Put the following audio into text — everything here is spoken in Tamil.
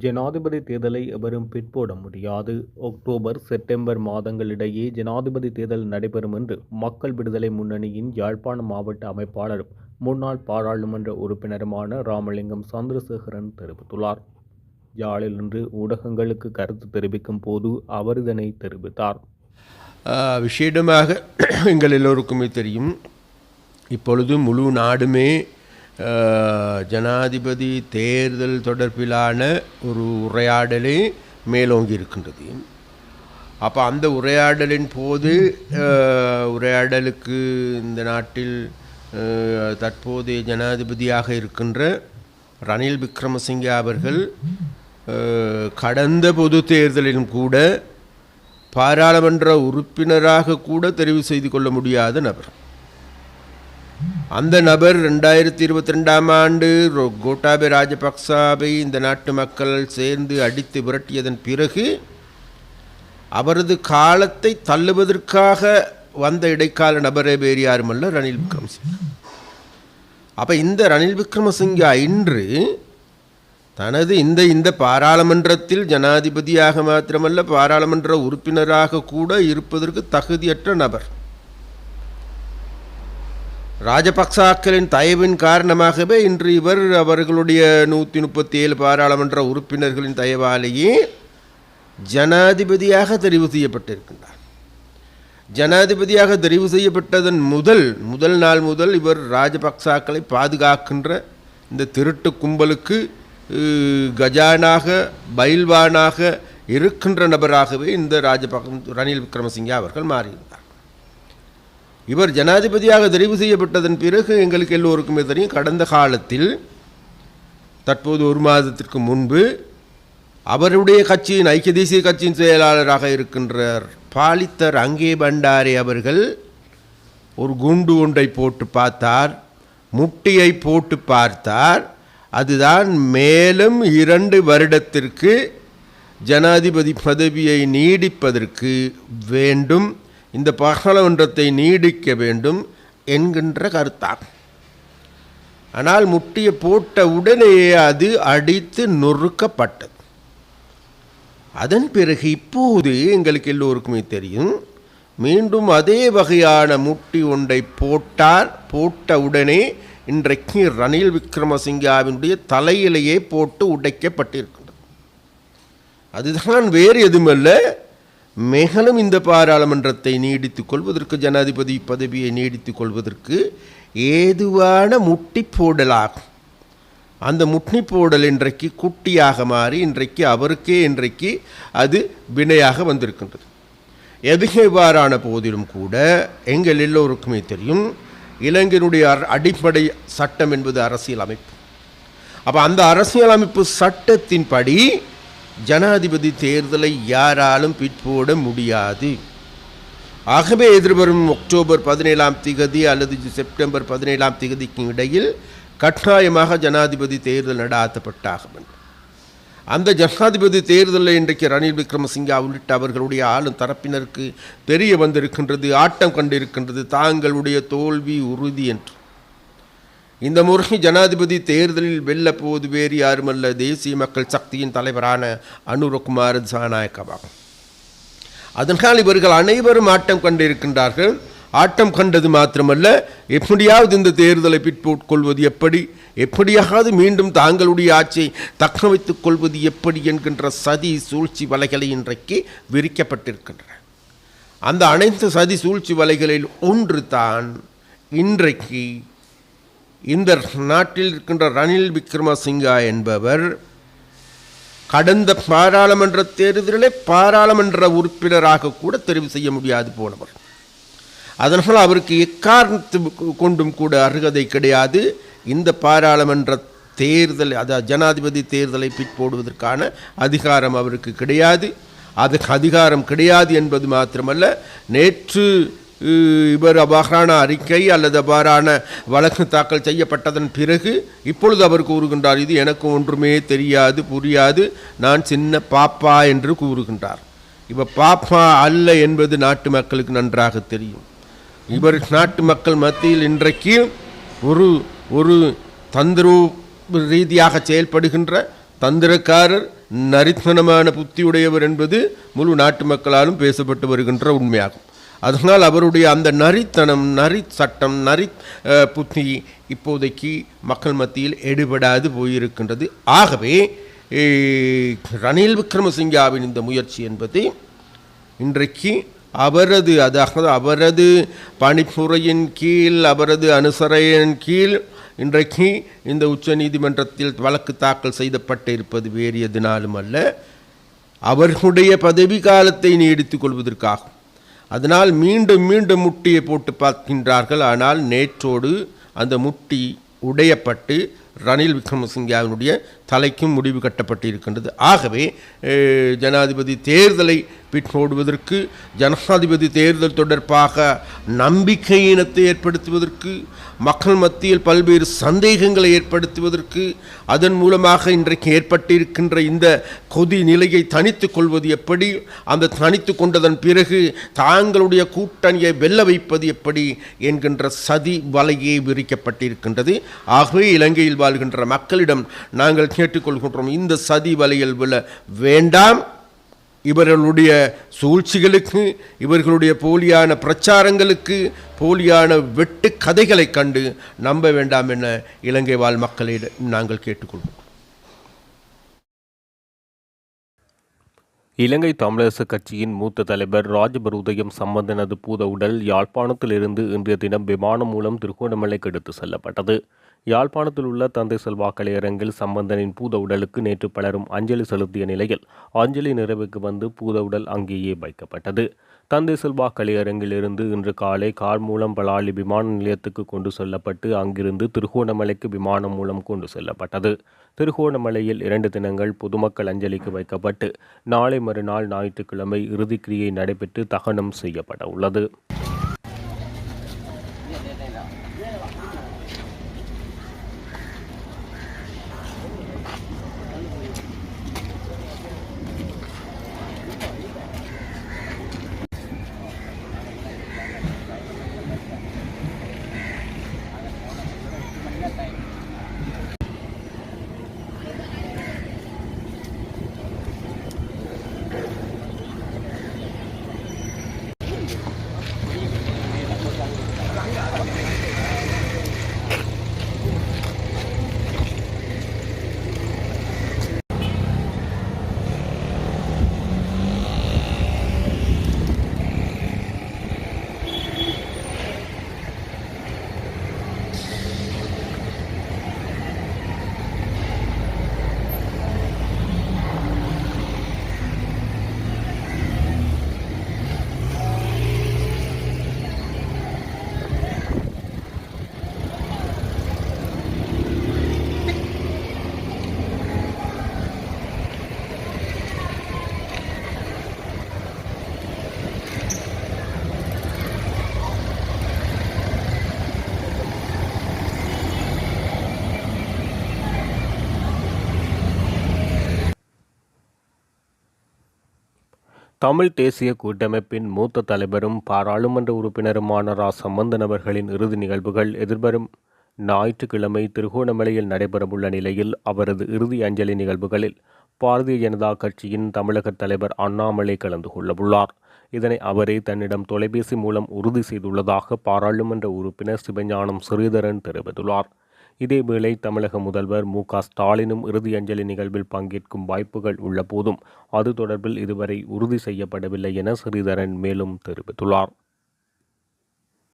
ஜனாதிபதி தேர்தலை எவரும் பிற்போட முடியாது. அக்டோபர் செப்டம்பர் மாதங்களிடையே ஜனாதிபதி தேர்தல் நடைபெறும் என்று மக்கள் விடுதலை முன்னணியின் யாழ்ப்பாண மாவட்ட அமைப்பாளரும் முன்னாள் பாராளுமன்ற உறுப்பினருமான ராமலிங்கம் சந்திரசேகரன் தெரிவித்துள்ளார். யாழில் இன்று ஊடகங்களுக்கு கருத்து தெரிவிக்கும் போது அவர் இதனை தெரிவித்தார். விஷேடமாக விசேடமாக எங்கள் எல்லோருக்குமே தெரியும் இப்பொழுது முழு நாடுமே ஜனாதிபதி தேர்தல் தொடர்பிலான ஒரு உரையாடலே மேலோங்கி இருக்கின்றது. அப்போ அந்த உரையாடலின் போது உரையாடலுக்கு இந்த நாட்டில் தற்போதைய ஜனாதிபதியாக இருக்கின்ற ரணில் விக்ரமசிங்கே அவர்கள் கடந்த பொது தேர்தலிலும் கூட பாராளுமன்ற உறுப்பினராக கூட தெரிவு செய்து கொள்ள முடியாத நபர். அந்த நபர் ரெண்டாயிரத்தி இருபத்தி ரெண்டாம் ஆண்டு கோட்டாபே ராஜபக்சாவை இந்த நாட்டு மக்கள் சேர்ந்து அடித்து விரட்டியதன் பிறகு அவரது காலத்தை தள்ளுவதற்காக வந்த இடைக்கால நபரே வேறு யாருமல்ல ரணில் விக்ரமசிங்க. அப்போ இந்த ரணில் விக்ரமசிங்க இன்று தனது இந்த இந்த பாராளுமன்றத்தில் ஜனாதிபதியாக மாத்திரமல்ல பாராளுமன்ற உறுப்பினராக கூட இருப்பதற்கு தகுதியற்ற நபர். ராஜபக்சாக்களின் தயவின் காரணமாகவே இன்று இவர் அவர்களுடைய நூற்றி முப்பத்தி ஏழு பாராளுமன்ற உறுப்பினர்களின் தயவாலேயே ஜனாதிபதியாக தெரிவு செய்யப்பட்டிருக்கின்றார். ஜனாதிபதியாக தெரிவு செய்யப்பட்டதன் முதல் முதல் நாள் முதல் இவர் ராஜபக்சாக்களை பாதுகாக்கின்ற இந்த திருட்டு கும்பலுக்கு கஜானாக பயில்வானாக இருக்கின்ற நபராகவே இந்த ராஜபக் ரணில் விக்ரமசிங்கே அவர்கள் மாறியிருந்தார். இவர் ஜனாதிபதியாக தெரிவு செய்யப்பட்டதன் பிறகு எங்களுக்கு எல்லோருக்குமே தெரியும் கடந்த காலத்தில் தற்போது ஒரு மாதத்திற்கு முன்பு அவருடைய கட்சியின் ஐக்கிய தேசிய கட்சியின் செயலாளராக இருக்கின்றார் பாலித்தர் அங்கே பண்டாரே அவர்கள் ஒரு குண்டு ஒன்றை போட்டு பார்த்தார் முட்டியை போட்டு பார்த்தார். அதுதான் மேலும் இரண்டு வருடத்திற்கு ஜனாதிபதி பதவியை நீடிப்பதற்கு வேண்டும். இந்த பாராளுமன்றத்தை நீடிக்க வேண்டும் என்கின்ற கருத்தாகும் ஆனால் முட்டியை போட்ட உடனேயே அது அடித்து நொறுக்கப்பட்டது. அதன் பிறகு இப்போது எங்களுக்கு எல்லோருக்குமே தெரியும் மீண்டும் அதே வகையான முட்டி ஒன்றை போட்டார் போட்ட உடனே இன்றைக்கு ரணில் விக்ரமசிங்காவினுடைய தலையிலேயே போட்டு உடைக்கப்பட்டிருக்கின்றது. அதுதான் வேறு எதுவுமல்ல மேலும் இந்த பாராளுமன்றத்தை நீடித்துக் கொள்வதற்கு ஜனாதிபதி பதவியை நீடித்துக் கொள்வதற்கு ஏதுவான முட்டிப்போடலாகும் அந்த முட்டிப்போடல் இன்றைக்கு குட்டியாக மாறி இன்றைக்கு அவருக்கே இன்றைக்கு அது வினையாக வந்திருக்கின்றது. எது போதிலும் கூட எங்கள் எல்லோருக்குமே தெரியும் இலங்கையினுடைய அடிப்படை சட்டம் என்பது அரசியல் அமைப்பு அப்போ அந்த அரசியல் அமைப்பு சட்டத்தின்படி ஜனாதிபதி தேர்தலை யாராலும் பிற்போட முடியாது. ஆகவே எதிர்வரும் அக்டோபர் பதினேழாம் திகதி அல்லது செப்டம்பர் பதினேழாம் திகதிக்கு இடையில் கட்டாயமாக ஜனாதிபதி தேர்தல் நடாத்தப்பட்டாக வேண்டும் அந்த ஜனாதிபதி தேர்தலில் இன்றைக்கு ரணில் விக்ரமசிங்கா உள்ளிட்ட அவர்களுடைய ஆளும் தரப்பினருக்கு தெரிய வந்திருக்கின்றது ஆட்டம் கண்டிருக்கின்றது தாங்களுடைய தோல்வி உறுதி என்று. இந்த முறை ஜனாதிபதி தேர்தலில் வெல்ல போவது வேறு யாருமல்ல தேசிய மக்கள் சக்தியின் தலைவரான அனுரகுமார் ஜனநாயகவாகும் அதனால் இவர்கள் அனைவரும் ஆட்டம் கண்டிருக்கின்றார்கள். ஆட்டம் கண்டது மாத்திரமல்ல எப்படியாவது இந்த தேர்தலை பிற்போட்கொள்வது எப்படி எப்படியாவது மீண்டும் தாங்களுடைய ஆட்சியை தக்க வைத்துக் கொள்வது எப்படி என்கின்ற சதி சூழ்ச்சி வலைகளை இன்றைக்கு விரிக்கப்பட்டிருக்கின்றன. அந்த அனைத்து சதி சூழ்ச்சி வலைகளில் ஒன்று தான் இன்றைக்கு இந்த நாட்டில் இருக்கின்ற ரணில் விக்ரமசிங்கா என்பவர் கடந்த பாராளுமன்ற தேர்தலிலே பாராளுமன்ற உறுப்பினராக கூட தெரிவு செய்ய முடியாது போனவர். அதனால் அவருக்கு எக்காரணத்து கொண்டும் கூட அருகதை கிடையாது. இந்த பாராளுமன்ற தேர்தல் அதாவது ஜனாதிபதி தேர்தலை பிற்போடுவதற்கான அதிகாரம் அவருக்கு கிடையாது. அதுக்கு அதிகாரம் கிடையாது என்பது மாத்திரமல்ல. நேற்று இவர் அவ்வாறான அறிக்கை அல்லது அவ்வாறான வழக்கு தாக்கல் செய்யப்பட்டதன் பிறகு இப்பொழுது அவர் கூறுகின்றார் இது எனக்கு ஒன்றுமே தெரியாது புரியாது. நான் சின்ன பாப்பா என்று கூறுகின்றார். இவர் பாப்பா அல்ல என்பது நாட்டு மக்களுக்கு நன்றாக தெரியும். இவர் நாட்டு மக்கள் மத்தியில் இன்றைக்கு ஒரு ஒரு தந்திரு ரீதியாக செயல்படுகின்ற தந்திரக்காரர் நரித்தனமான புத்தியுடையவர் என்பது முழு நாட்டு மக்களாலும் பேசப்பட்டு வருகின்ற உண்மையாகும். அதனால் அவருடைய அந்த நரித்தனம் நரி சட்டம் நரி புத்தி இப்போதைக்கு மக்கள் மத்தியில் எடுபடாது போயிருக்கின்றது. ஆகவே ரணில் விக்ரமசிங்காவின் இந்த முயற்சி என்பது இன்றைக்கு அவரது அதாவது அவரது பணிப்புரையின் கீழ் அவரது அனுசரையின் கீழ் இன்றைக்கு இந்த உச்சநீதிமன்றத்தில் வழக்கு தாக்கல் செய்யப்பட்டிருப்பது வேறு எதனாலும் அல்ல. அவர்களுடைய பதவி காலத்தை நீடித்துக் கொள்வதற்காகும். அதனால் மீண்டும் மீண்டும் முட்டியை போட்டு பார்க்கின்றார்கள். ஆனால் நேற்றோடு அந்த முட்டி உடையப்பட்டு ரணில் விக்ரமசிங்காவினுடைய தலைக்கும் முடிவு கட்டப்பட்டிருக்கின்றது. ஆகவே ஜனாதிபதி தேர்தலை பிற்போடுவதற்கு ஜனாதிபதி தேர்தல் தொடர்பாக நம்பிக்கையினத்தை ஏற்படுத்துவதற்கு மக்கள் மத்தியில் பல்வேறு சந்தேகங்களை ஏற்படுத்துவதற்கு அதன் மூலமாக இன்றைக்கு ஏற்பட்டிருக்கின்ற இந்த கொதி நிலையை தனித்து கொள்வது எப்படி அந்த தனித்து கொண்டதன் பிறகு தாங்களுடைய கூட்டணியை வெல்ல வைப்பது எப்படி என்கின்ற சதி வலையே விரிக்கப்பட்டிருக்கின்றது. ஆகவே இலங்கையில் வாழ்கின்ற மக்களிடம் நாங்கள் கேட்டுக்கொள்கின்றோம் இந்த சதி வலையில் விழ வேண்டாம். இவர்களுடைய சூழ்ச்சிகளுக்கு இவர்களுடைய போலியான பிரச்சாரங்களுக்கு போலியான வெட்டு கதைகளை கண்டு நம்ப வேண்டாம் என இலங்கை வாழ் மக்களிடம் நாங்கள் கேட்டுக்கொள்வோம். இலங்கை தமிழரசு கட்சியின் மூத்த தலைவர் ராஜபர் உதயம் சம்பந்தனது பூத உடல் யாழ்ப்பாணத்திலிருந்து இன்றைய தினம் விமானம் மூலம் திருகோணமலைக்கு எடுத்து செல்லப்பட்டது. யாழ்ப்பாணத்தில் உள்ள தந்தை செல்வா கலையரங்கில் சம்பந்தனின் பூத உடலுக்கு நேற்று பலரும் அஞ்சலி செலுத்திய நிலையில் அஞ்சலி நிறைவுக்கு வந்து பூத உடல் அங்கேயே வைக்கப்பட்டது. தந்தை செல்வா கலையரங்கிலிருந்து இன்று காலை கார் மூலம் பலாலி விமான நிலையத்துக்கு கொண்டு செல்லப்பட்டு அங்கிருந்து திருகோணமலைக்கு விமானம் மூலம் கொண்டு செல்லப்பட்டது. திருகோணமலையில் இரண்டு தினங்கள் பொதுமக்கள் அஞ்சலிக்கு வைக்கப்பட்டு நாளை மறுநாள் ஞாயிற்றுக்கிழமை இறுதிக்கிரியை நடைபெற்று தகனம் செய்யப்பட உள்ளது தமிழ் தேசிய கூட்டமைப்பின் மூத்த தலைவரும் பாராளுமன்ற உறுப்பினருமான ரா. சம்பந்தன் அவர்களின் இறுதி நிகழ்வுகள் எதிர்வரும் ஞாயிற்றுக்கிழமை திருகோணமலையில் நடைபெறவுள்ள நிலையில் அவரது இறுதி அஞ்சலி நிகழ்வுகளில் பாரதிய ஜனதா கட்சியின் தமிழக தலைவர் அண்ணாமலை கலந்து கொள்ளவுள்ளார். இதனை அவரே தன்னிடம் தொலைபேசி மூலம் உறுதி செய்துள்ளதாக பாராளுமன்ற உறுப்பினர் சிவஞானம் ஸ்ரீதரன் தெரிவித்துள்ளார். இதேவேளை தமிழக முதல்வர் மு க ஸ்டாலினும் இறுதி அஞ்சலி நிகழ்வில் பங்கேற்கும் வாய்ப்புகள் உள்ள போதும் அது தொடர்பில் இதுவரை உறுதி செய்யப்படவில்லை என ஸ்ரீதரன் மேலும் தெரிவித்துள்ளார்.